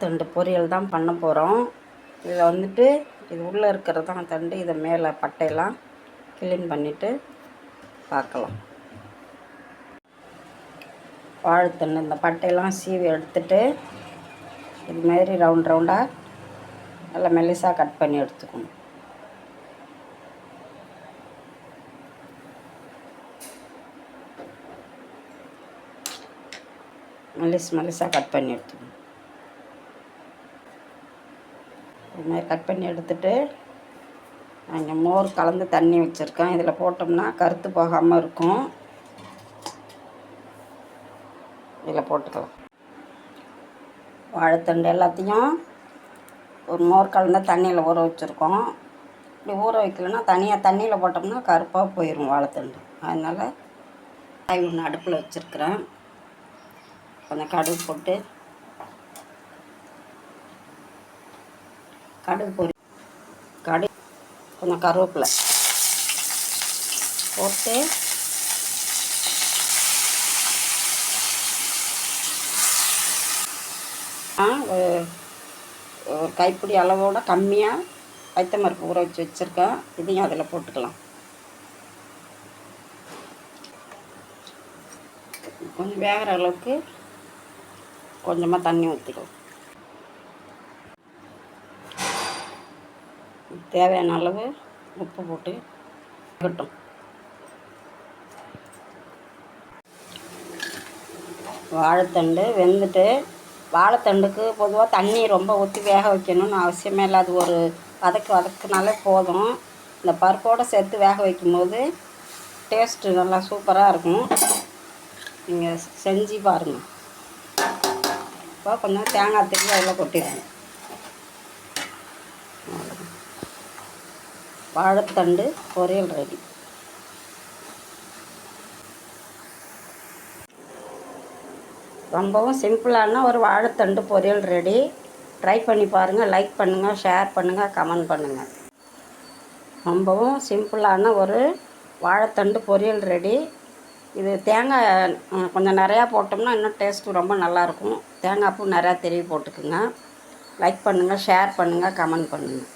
வாழைத்தண்டு பொரியல் தான் பண்ண போகிறோம் இதில் வந்துட்டு இது உள்ளே இருக்கிறது தான் தண்டு. இதை மேலே பட்டையெல்லாம் க்ளீன் பண்ணிவிட்டு பார்க்கலாம். வாழைத்தண்டு இந்த பட்டையெல்லாம் சீவி எடுத்துட்டு இது மாதிரி ரவுண்ட் ரவுண்டாக நல்லா மெல்லிசாக கட் பண்ணி எடுத்துக்கணும். மெல்லிஸ் மெல்லிசாக கட் பண்ணி எடுத்துக்கணும். இது மாதிரி கட் பண்ணி எடுத்துட்டு நான் மோர் கலந்து தண்ணி வச்சுருக்கேன். இதில் போட்டோம்னா கருத்து போகாமல் இருக்கும். இதில் போட்டுக்கலாம். வாழைத்தண்டு எல்லாத்தையும் ஒரு மோர் கலந்த தண்ணியில் ஊற வச்சுருக்கோம். இப்படி ஊற வைக்கலன்னா தனியாக தண்ணியில் போட்டோம்னா கருப்பாக போயிடும் வாழைத்தண்டு. அதனால் ஒன்று அடுப்பில் வச்சுருக்குறேன். கொஞ்சம் கடுகு போட்டு கடுகு பொரி. கடு கொஞ்சம் கருவேப்பிலை. போட்டு ஒரு ஒரு கைப்பிடி அளவோட கம்மியாக பைத்தம்பருப்பு ஊற வச்சு வச்சுருக்கேன். இதையும் அதில் போட்டுக்கலாம். கொஞ்சம் வேகிற அளவுக்கு கொஞ்சமாக தண்ணி ஊற்றிக்கலாம் தேவையான அளவு உப்பு போட்டு கட்டும் வாழைத்தண்டு வெந்துட்டு வாழைத்தண்டுக்கு பொதுவாக தண்ணி ரொம்ப ஊற்றி வேக வைக்கணும்னு அவசியமே இல்லை. அது ஒரு வதக்கு வதக்குனாலே போதும். இந்த பருப்போடு சேர்த்து வேக வைக்கும்போது டேஸ்ட்டு நல்லா சூப்பராக இருக்கும். நீங்கள் செஞ்சு பாருங்கள் இப்போ கொஞ்சம் தேங்காய் திருவி அதில் கொட்டிடுங்க வாழைத்தண்டு பொரியல் ரெடி ரொம்பவும் சிம்பிளான ஒரு வாழைத்தண்டு பொரியல் ரெடி ட்ரை பண்ணி பாருங்கள் லைக் பண்ணுங்கள் ஷேர் பண்ணுங்கள் கமெண்ட் பண்ணுங்கள் ரொம்பவும் சிம்பிளான ஒரு வாழைத்தண்டு பொரியல் ரெடி இது தேங்காய் கொஞ்சம் நிறையா போட்டோம்னா இன்னும் டேஸ்ட்டு ரொம்ப நல்லாயிருக்கும் தேங்காய் பூ நிறையா திருவி போட்டுக்குங்க. லைக் பண்ணுங்கள் ஷேர் பண்ணுங்கள் கமெண்ட் பண்ணுங்கள்